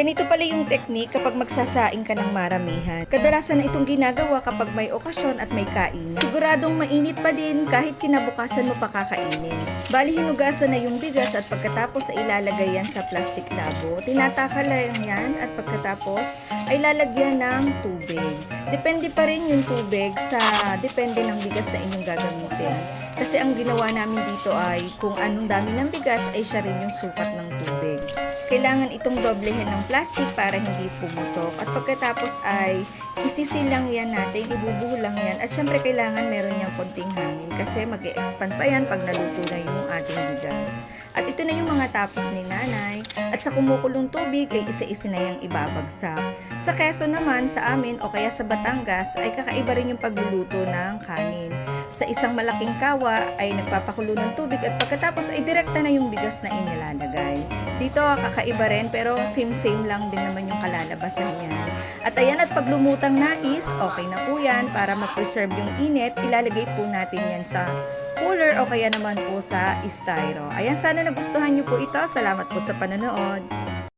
Ganito pala yung technique kapag magsasaing ka ng maramihan. Kadalasan na itong ginagawa kapag may okasyon at may kain. Siguradong mainit pa din kahit kinabukasan mo pa kakainin. Bali hinugasan na yung bigas at pagkatapos ay ilalagay yan sa plastic tabo. Tinatakal lang yan at pagkatapos ay lalagyan ng tubig. Depende pa rin yung tubig sa depende ng bigas na inyong gagamitin. Kasi ang ginawa namin dito ay kung anong dami ng bigas ay siya rin yung sukat ng tubig. Kailangan itong doblehin ng plastic para hindi pumutok. At pagkatapos ay isisilang yan natin, ibubuhulang yan. At syempre kailangan meron niyang konting hangin kasi mag expand pa yan pag naluto na yung ating bigas. At ito na yung mga tapos ni nanay. At sa kumukulong tubig ay isa-isa na yung ibabagsak. Sa Quezon naman, sa amin o kaya sa Batangas ay kakaiba rin yung pagluluto ng kanin. Sa isang malaking kawa ay nagpapakulo ng tubig at pagkatapos ay direkta na yung bigas na inilalagay. Dito kakaiba rin pero same-same lang din naman yung kalalabasan niya. At ayan at pag lumutang nais, okay na po yan para ma-preserve yung init. Ilalagay po natin yan sa cooler o kaya naman po sa styro. Ayan, sana nagustuhan niyo po ito. Salamat po sa panonood.